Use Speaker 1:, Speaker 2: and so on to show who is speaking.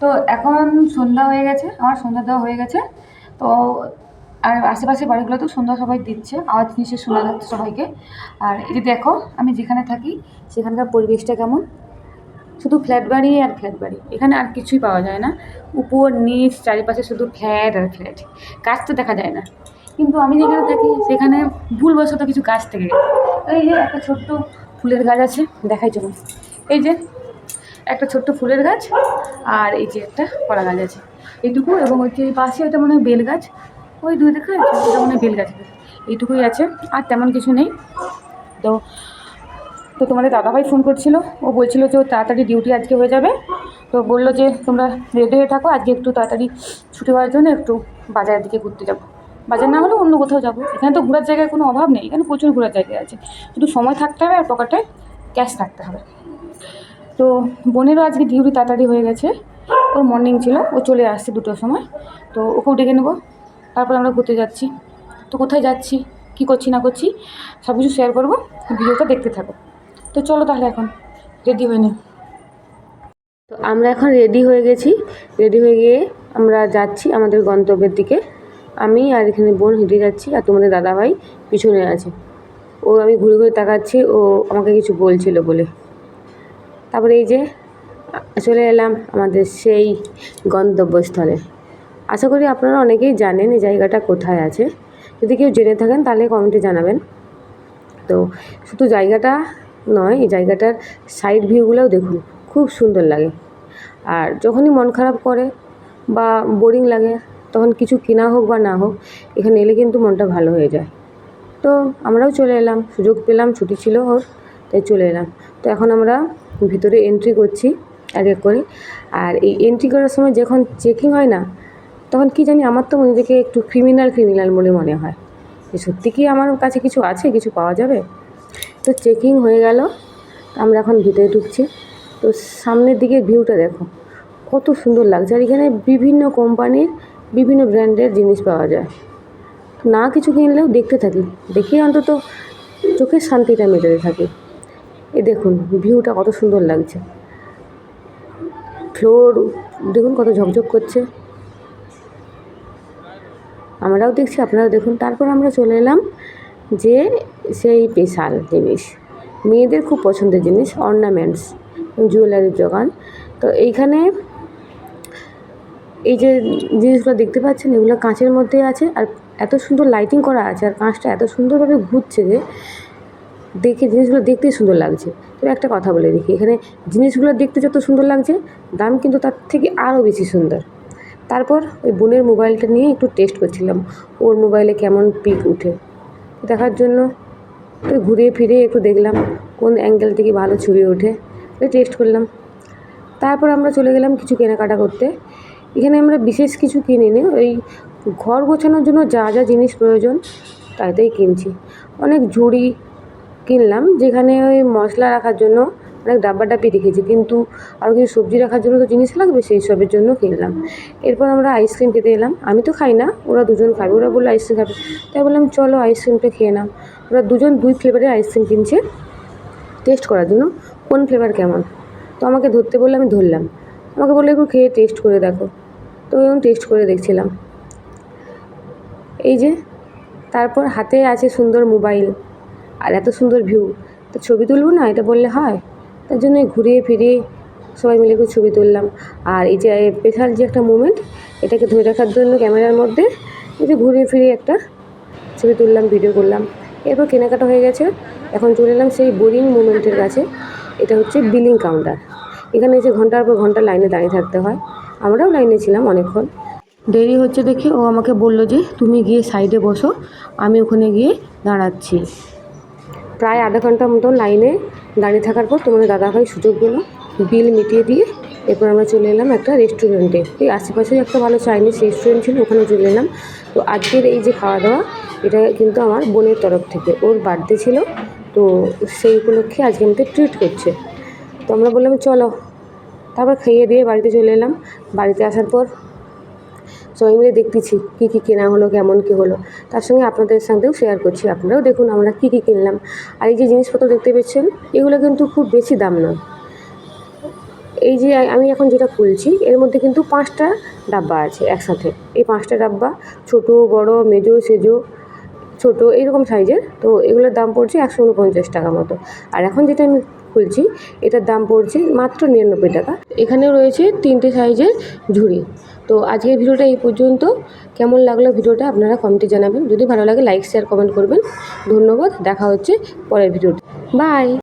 Speaker 1: তো এখন সন্ধ্যা হয়ে গেছে, আমার সন্ধ্যা দেওয়া হয়ে গেছে। তো আর আশেপাশে বাড়িগুলোতেও সন্ধ্যা সবাই দিচ্ছে, আওয়াজ নিশ্চয়ই শোনা যাচ্ছে সবাইকে। আর যে দেখো, আমি যেখানে থাকি, সেখানকার পরিবেশটা কেমন? শুধু ফ্ল্যাট বাড়ি আর ফ্ল্যাট বাড়ি, এখানে আর কিছুই পাওয়া যায় না। উপর, নিচ, চারিপাশে শুধু ফ্ল্যাট আর ফ্ল্যাট, গাছ তো দেখা যায় না। কিন্তু আমি যেখানে থাকি, সেখানে ভুলবশত কিছু গাছ থেকে এই যে একটা ছোট্ট ফুলের গাছ আছে, দেখাই চলুন এই যে একটা ছোট্ট ফুলের গাছ আর এই যে একটা কলা গাছ আছে। এইটুকু এবং ওই যে পাশে ওটা মনে হয় বেল গাছ। ওই দুই দেখা ওটা মনে হয় বেল গাছ এইটুকুই আছে, আর তেমন কিছু নেই। তো তো তোমাদের দাদাভাই ফোন করছিল, ও বলছিল যে ওর তাড়াতাড়ি ডিউটি আজকে হয়ে যাবে। তো বলল যে, তোমরা রেডি হয়ে থাকো, আজকে একটু তাড়াতাড়ি ছুটি হওয়ার জন্য একটু বাজারের দিকে ঘুরতে যাব। বাজার না হলে অন্য কোথাও যাব। এখানে তো ঘোরার জায়গায় কোনো অভাব নেই, এখানে প্রচুর ঘোরার জায়গা আছে। শুধু সময় থাকতে হবে আর পকেটে ক্যাশ থাকতে হবে। তো বোনেরও আজকে ডিউটি তাড়াতাড়ি হয়ে গেছে। ওর মর্নিং ছিল, ও চলে আসছে দুটোর সময়। তো ওকেও ডেকে নেব, তারপর আমরা ঘুরতে যাচ্ছি। তো কোথায় যাচ্ছি, কী করছি, না করছি সব কিছু শেয়ার করব, ভিডিওটা দেখতে থাকো। তো চলো তাহলে এখন রেডি হয়ে নি তো আমরা এখন রেডি হয়ে গেছি। রেডি হয়ে গিয়ে আমরা যাচ্ছি আমাদের গন্তব্যের দিকে। আমি আর এখানে বোন হেঁটে যাচ্ছি আর তোমাদের দাদাভাই পিছনে আছে। ও আমি ঘুরে ঘুরে তাকাচ্ছি, ও আমাকে কিছু বলছিল বলে। তারপরে এই যে, চলে এলাম আমাদের সেই গন্তব্যস্থলে। আশা করি আপনারা অনেকেই জানেন এই জায়গাটা কোথায় আছে। যদি কেউ জেনে থাকেন, তাহলে কমেন্টে জানাবেন। তো শুধু জায়গাটা নয়, এই জায়গাটার সাইড ভিউগুলোও দেখুন, খুব সুন্দর লাগে। আর যখনই মন খারাপ করে বা বোরিং লাগে, তখন কিছু কেনা হোক বা না হোক, এখানে এলে কিন্তু মনটা ভালো হয়ে যায়। তো আমরাও চলে এলাম, সুযোগ পেলাম, ছুটি ছিল ওর, তাই চলে এলাম। তো এখন আমরা ভিতরে এন্ট্রি করছি, এক এক করে। আর এই এন্ট্রি করার সময় যখন চেকিং হয় না, তখন কি জানি আমার তো নিজেকে একটু ক্রিমিনাল ক্রিমিনাল বলে মনে হয়। যে সত্যি কি আমার কাছে কিছু আছে, কিছু পাওয়া যাবে? তো চেকিং হয়ে গেল, আমরা এখন ভিতরে ঢুকছি। তো সামনের দিকে ভিউটা দেখো, কত সুন্দর লাগছে। আর এখানে বিভিন্ন কোম্পানির বিভিন্ন ব্র্যান্ডের জিনিস পাওয়া যায়। না কিছু কিনলেও দেখতে থাকি। দেখে অন্তত চোখের শান্তিটা মেটাতে থাকি। এই দেখুন, ভিউটা কত সুন্দর লাগছে। ফ্লোর দেখুন কত ঝকঝক করছে। আমরাও দেখছি, আপনারাও দেখুন। তারপর আমরা চলে এলাম যে সেই স্পেশাল জিনিস। মেয়েদের খুব পছন্দের জিনিস অর্নামেন্টস জুয়েলারির দোকান। তো এইখানে এই যে জিনিসগুলো দেখতে পাচ্ছেন, এগুলো কাঁচের মধ্যে আছে। আর এত সুন্দর লাইটিং করা আছে, আর কাঁচটা এত সুন্দরভাবে ঘুরছে যে দেখে জিনিসগুলো দেখতেই সুন্দর লাগছে। তো একটা কথা বলে দেখি এখানে জিনিসগুলো দেখতে যত সুন্দর লাগছে, দাম কিন্তু তার থেকে আরও বেশি সুন্দর। তারপর ওই বোনের মোবাইলটা নিয়ে একটু টেস্ট করছিলাম, ওর মোবাইলে কেমন পিক উঠে। দেখার জন্য তো ঘুরিয়ে ফিরে একটু দেখলাম, কোন অ্যাঙ্গেল থেকে ভালো ছবি ওঠে টেস্ট করলাম। তারপর আমরা চলে গেলাম কিছু কেনাকাটা করতে। এখানে আমরা বিশেষ কিছু কিনিনি, ওই ঘর গোছানোর জন্য যা যা জিনিস প্রয়োজন তাই তাই কিনছি। অনেক ঝুড়ি কিনলাম, যেখানে ওই মশলা রাখার জন্য অনেক ডাব্বা ডাব্বি রেখেছি, কিন্তু আরও কিছু সবজি রাখার জন্য তো জিনিস লাগবে, সেই সবের জন্য কিনলাম। এরপর আমরা আইসক্রিম খেতে এলাম। আমি তো খাই না, ওরা দুজন খাবে, ওরা বলল আইসক্রিম খাবে। তাই বললাম, চলো আইসক্রিমটা খেয়ে নাও। ওরা দুজন দুই ফ্লেভারের আইসক্রিম কিনছে টেস্ট করার জন্য, কোন ফ্লেভার কেমন। তো আমাকে ধরতে বললে, আমি ধরলাম। আমাকে বলল একটু খেয়ে টেস্ট করে দেখো। তো এবং টেস্ট করে দেখছিলাম। এই যে, তারপর হাতে আছে সুন্দর মোবাইল আর এত সুন্দর ভিউ তো ছবি তুলবো না? এটা বললে হয়। তার জন্য ঘুরিয়ে ফিরিয়ে সবাই মিলে একটু ছবি তুললাম। আর এই যে স্পেশাল যে একটা মুমেন্ট এটাকে ধরে রাখার জন্য ক্যামেরার মধ্যে এই যে ঘুরিয়ে ফিরিয়ে একটা ছবি তুললাম ভিডিও করলাম। এরপর কেনাকাটা হয়ে গেছে। এখন চলে এলাম সেই বোরিং মুমেন্টের কাছে। এটা হচ্ছে বিলিং কাউন্টার এখানে এসে ঘণ্টার পর ঘণ্টা লাইনে দাঁড়িয়ে থাকতে হয়। আমরাও লাইনে ছিলাম অনেকক্ষণ। দেরি হচ্ছে দেখে ও আমাকে বলল যে, তুমি গিয়ে সাইডে বসো। আমি ওখানে গিয়ে দাঁড়াচ্ছি। প্রায় আধা ঘণ্টার মতন লাইনে দাঁড়িয়ে থাকার পর তোমাদের দাদাভাই সুযোগ পেল, বিল মিটিয়ে দিয়ে এরপর আমরা চলে এলাম একটা রেস্টুরেন্টে এই আশেপাশেই একটা ভালো চাইনিজ রেস্টুরেন্ট ছিল, ওখানে চলে এলাম। তো আজকের এই যে খাওয়া দাওয়া এটা কিন্তু আমার বোনের তরফ থেকে। ওর বার্থডে ছিল, তো সেই উপলক্ষে আজকে আমাদের ট্রিট করছে। তো আমরা বললাম, চলো। তারপর খাইয়ে দিয়ে বাড়িতে চলে এলাম। বাড়িতে আসার পর সবাই মিলে দেখতেছি কী কী কেনা হলো, কেমন কী হলো। তার সঙ্গে আপনাদের সঙ্গেও শেয়ার করছি, আপনারাও দেখুন আমরা কী কী কিনলাম। আর এই যে জিনিসপত্র দেখতে পেয়েছেন, এগুলো কিন্তু খুব বেশি দাম নয়।
Speaker 2: এই যে আমি এখন যেটা খুলছি, এর মধ্যে কিন্তু পাঁচটা ডাব্বা আছে একসাথে। এই পাঁচটা ডাব্বা, ছোট, বড়, মেজো, সেজো, ছোট, এইরকম সাইজের। তো এগুলোর দাম পড়ছে একশো উনপঞ্চাশ টাকা মতো। আর এখন যেটা আমি খুলছি, এটার দাম পড়ছে মাত্র নিরানব্বই টাকা। এখানেও রয়েছে তিনটে সাইজের ঝুড়ি। তো আজকের ভিডিওটা এই পর্যন্ত। কেমন লাগল ভিডিওটা আপনারা কমেন্টে জানাবেন। যদি ভালো লাগে লাইক শেয়ার কমেন্ট করবেন। ধন্যবাদ। দেখা হচ্ছে পরের ভিডিওতে। বাই